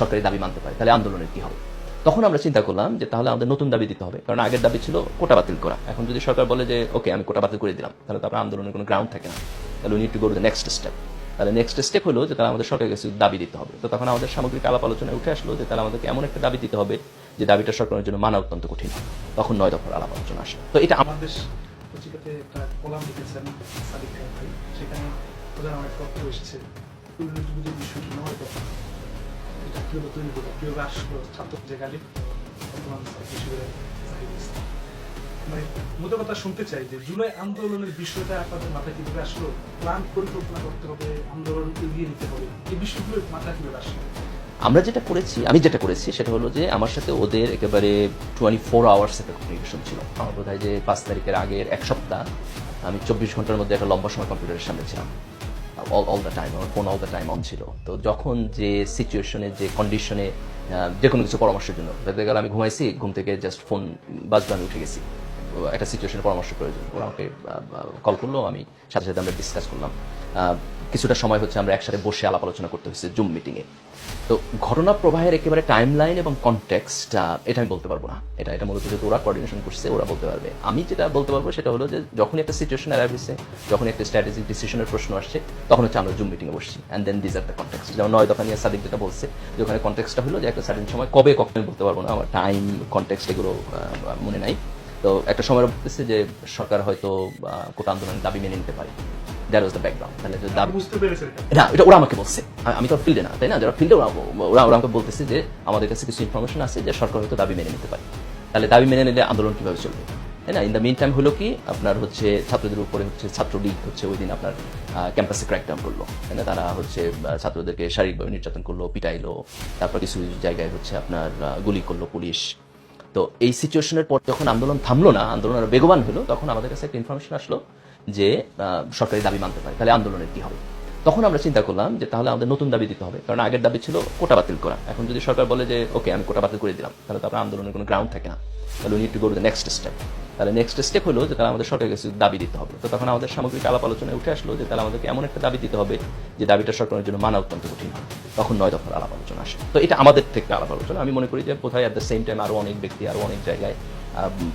সরকারি দাবি মানতে পারে, তাহলে আন্দোলনের কি হবে? তখন আমরা চিন্তা করলাম যে তাহলে আমাদের নতুন দাবি দিতে হবে, কারণ আগের দাবি ছিল কোটা বাতিল করা। এখন যদি সরকার বলে যে, ওকে, আমি কোটা বাতিল করে দিলাম, তাহলে তারপর আন্দোলনের কোনো গ্রাউন্ড থাকে না। তাহলে we need to go to next step তাহলে নেক্সট স্টেপ হলো যে তারা আমাদের সরকারের কাছে দাবি দিতে হবে। তো তখন আমাদের সামগ্রিক আলাপ আলোচনায় উঠে আসলো যে তারা আমাদেরকে এমন একটা দাবি দিতে হবে যে দাবিটা সরকারের জন্য মানা অত্যন্ত কঠিন। তখন নয় দফার আলাপ আলোচনা আসে। তো এটা ভাই। সেখানে প্রধান অনেক এসেছে। এটা তৈরি হলো কীভাবে আসলো ছাত্র যে গালি। মানে কথা শুনতে চাই যে জুলাই আন্দোলনের বিষয়টা আপনাদের মাথায় আসলো প্ল্যান পরিকল্পনা করতে হবে আন্দোলন এগিয়ে নিতে হবে এই বিষয়গুলো মাথায় আসলো আমরা যেটা করেছি, আমি যেটা করেছি সেটা হলো যে আমার সাথে ওদের একেবারে টোয়েন্টি ফোর আওয়ার্স একটা কমিউনিকেশন ছিল আমার বোধ হয় যে পাঁচ তারিখের আগের এক সপ্তাহ আমি চব্বিশ ঘণ্টার মধ্যে একটা লম্বা সময় কম্পিউটারের সামনে ছিলাম অল অল দ্য টাইম আমার phone all the time on ছিল। তো যখন যে সিচুয়েশনে যে কন্ডিশনে যে কোনো কিছু পরামর্শের জন্য দেখতে গেলে আমি ঘুমাইছি, ঘুম থেকে জাস্ট ফোন বাজবে আমি উঠে গেছি। একটা সিচুয়েশনের পরামর্শ প্রয়োজন। ওরা আমাকে কল করল, আমি সাথে সাথে আমরা ডিসকাস করলাম। কিছুটা সময় হচ্ছে আমরা একসাথে বসে আলাপ আলোচনা করতে হয়েছে জুম মিটিংয়ে তো ঘটনা প্রবাহের একেবারে টাইম লাইন এবং কনটেক্সট এটা আমি বলতে পারব না। এটা এটা মূলত যেহেতু ওরা কোঅর্ডিনেশন করছে, ওরা বলতে পারবে। আমি যেটা বলতে পারব সেটা হলো যে যখন একটা সিচুয়েশন অ্যারাইভ হয়েছে যখন একটা স্ট্র্যাটেজিক ডিসিশনের প্রশ্ন আসছে, তখন হচ্ছে আমরা জুম মিটিংয়ে বসছি। And then these are the context যেমন নয় দফা নিয়ে সাদিক যেটা বলছে, যে ওখানে কনটেক্সটটা হলো যে একটা সার্টেন সময় কবে, কখন বলতে পারব না, আমার টাইম কনটেক্সট এগুলো মনে নাই। তো একটা সময় বলতেছে যে সরকার হয়তো কোটা আন্দোলনের দাবি মেনে নিতে পারে। দ্যাট ওয়াজ দ্য ব্যাকগ্রাউন্ড পেরেছেন না এটা ওরা আমাকে বলছে। আমি তো ফিল্ডে না তাই না? যারা ফিল্ডে ওরা ওরা আমাকে বলতেছে যে আমাদের কাছে কিছু ইনফরমেশন আছে যে সরকার হয়তো দাবি মেনে নিতে পারে। তাহলে দাবি মেনে নিলে আন্দোলন কীভাবে চলবে? তাই না? ইন দ্য মিন টাইম হলো কি আপনার হচ্ছে ছাত্রদের উপরে হচ্ছে ছাত্র লীগ হচ্ছে ওই দিন আপনার ক্যাম্পাসে ক্র্যাকডাউন করল। তাই না? তারা হচ্ছে ছাত্রদেরকে শারীরিকভাবে নির্যাতন করল পিটাইলো। তারপর কিছু কিছু জায়গায় হচ্ছে আপনার গুলি করল পুলিশ। তো এই সিচুয়েশনের পর যখন আন্দোলন থামলো না, আন্দোলন আরও বেগবান হলো, তখন আমাদের কাছে একটা ইনফরমেশন আসলো যে সরকারি দাবি মানতে পারে। তাহলে আন্দোলনের কি হবে? তখন আমরা চিন্তা করলাম যে তাহলে আমাদের নতুন দাবি দিতে হবে। কারণ আগের দাবি ছিল কোটা বাতিল করা। এখন যদি সরকার বলে যে, ওকে, আমি কোটা বাতিল করে দিলাম, তাহলে তারপর আন্দোলনের কোনো গ্রাউন্ড থাকে না। তাহলে we need to go to next step তাহলে নেক্সট স্টেপ হলো যে তারা আমাদের সরকারের কাছে দাবি দিতে হবে। তো তখন আমাদের সামগ্রিক আলাপ আলোচনায় উঠে আসলো যে তাহলে আমাদেরকে এমন একটা দাবি দিতে হবে যে দাবিটা সরকারের জন্য মানা অত্যন্ত কঠিন। হবে তখন নয় দফার আলাপ আলোচনা আসে। তো এটা আমাদের থেকে আলাপ আলোচনা। আমি মনে করি যে বোধহয় অ্যাট দ্য সেম টাইম আরও অনেক ব্যক্তি আরও অনেক জায়গায়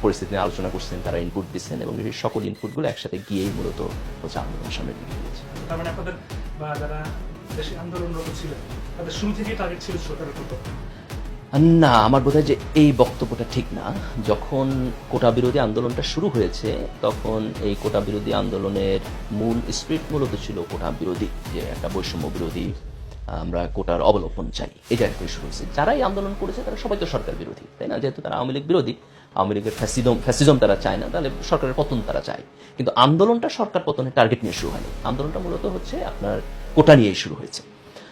পরিস্থিতি নিয়ে আলোচনা করছেন তারা ইনপুট দিচ্ছেন এবং এই সকল ইনপুটগুলো একসাথে গিয়েই মূলত হচ্ছে আন্দোলনের সামনে দিকে গিয়েছে তার মানে আপনাদের বা যারা দেশে আন্দোলনরত ছিলেন তাদের শুরু থেকেই টার্গেট ছিল সরকারের উপর না আমার বোধ হয় যে এই বক্তব্যটা ঠিক না। যখন কোটা বিরোধী আন্দোলনটা শুরু হয়েছে তখন এই কোটা বিরোধী আন্দোলনের মূল স্পিরিট মূলত ছিল কোটা বিরোধী যে একটা বৈষম্য বিরোধী আমরা কোটার অবলম্বন চাই। এই জায়গা থেকে শুরু হয়েছে। যারাই আন্দোলন করেছে, তারা সবাই তো সরকার বিরোধী, তাই না? যেহেতু তারা আওয়ামী লীগ বিরোধী, আওয়ামী লীগের ফ্যাসিজম ফ্যাসিজম তারা চায় না, তাহলে সরকারের পতন তারা চায়। কিন্তু আন্দোলনটা সরকার পতনের টার্গেট নিয়ে শুরু হয়নি। আন্দোলনটা মূলত হচ্ছে আপনার কোটা নিয়েই শুরু হয়েছে।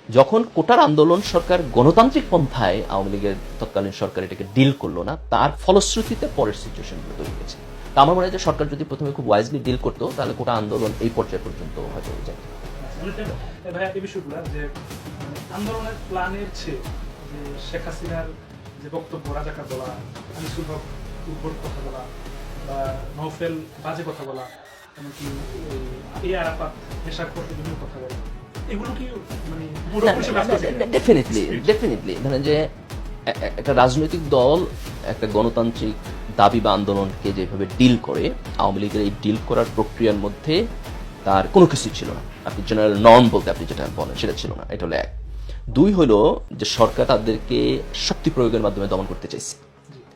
যখন কোটার আন্দোলন সরকার গণতান্ত্রিক পন্থায় আওয়ামী লীগের তৎকালীন সরকার এটাকে ডিল করল না, তার ফলশ্রুতিতে পরের সিচুয়েশনগুলো তৈরি হয়েছে। তা আমার মনে হয় যে সরকার যদি প্রথমে খুব ওয়াইজলি ডিল করতো, তাহলে কোটা আন্দোলন এই পর্যায়ে পর্যন্ত হয়তো যায় ভাইয়া এই বিষয়গুলো যে আন্দোলনের প্ল্যানের চেয়ে যে শেখ হাসিনার যে বক্তব্য বলা আনিসুল হক উপর কথা বলা বা নৌফেল বাজে কথা বলা এমনকি আরাফাত নেশার করতে বিভিন্ন কথা বলা এগুলো কি মানে? ডেফিনেটলি ডেফিনেটলি যে এ- এ- একটা রাজনৈতিক দল একটা গণতান্ত্রিক দাবি বা আন্দোলনকে যেভাবে ডিল করে আওয়ামী লীগের এই ডিল করার প্রক্রিয়ার মধ্যে তার কোনো কিছু ছিল না আপনি জেনারেল নর্ম বলতে আপনি যেটা বলেন, সেটা ছিল না, এটা হলো এক। দুই হলো যে সরকার তাদেরকে শক্তি প্রয়োগের মাধ্যমে দমন করতে চাইছে,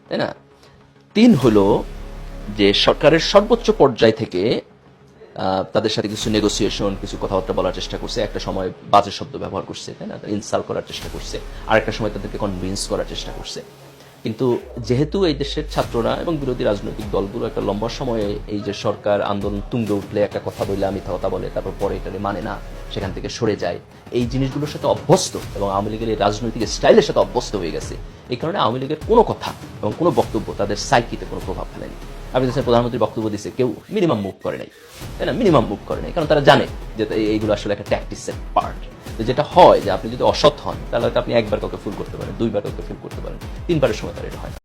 তাই না? তিন হলো যে সরকারের সর্বোচ্চ পর্যায় থেকে তাদের সাথে কিছু নেগোসিয়েশন কিছু কথাবার্তা বলার চেষ্টা করছে, একটা সময় বাজে শব্দ ব্যবহার করছে, তাই না? ইনসাল করার চেষ্টা করছে আর একটা সময় তাদেরকে কনভিন্স করার চেষ্টা করছে। কিন্তু যেহেতু এই দেশের ছাত্ররা এবং বিরোধী রাজনৈতিক দলগুলো একটা লম্বা সময়ে এই যে সরকার আন্দোলন তুঙ্গে উঠলে একটা কথা বললে আমি কথা বলে, তারপর পরে এটা মানে না, সেখান থেকে সরে যায়। এই জিনিসগুলোর সাথে অভ্যস্ত এবং আওয়ামী লীগের এই রাজনৈতিক স্টাইলের সাথে অভ্যস্ত হয়ে গেছে। এই কারণে আওয়ামী লীগের কোনো কথা এবং কোনো বক্তব্য তাদের সাইকিতে কোনো প্রভাব ফেলেনি। আপনি দেখছেন প্রধানমন্ত্রী বক্তব্য দিচ্ছে কেউ মিনিমাম মুভ করে নাই। তাই না? মিনিমাম মুভ করে নাই। কারণ তারা জানে যে এইগুলো আসলে একটা ট্যাকটিসের পার্ট যেটা হয় যে আপনি যদি অসৎ হন, তাহলে হয়তো আপনি একবার কাউকে ফুল করতে পারেন, দুইবার কাউকে ফুল করতে পারেন, তিনবারের সময় তার এটা হয়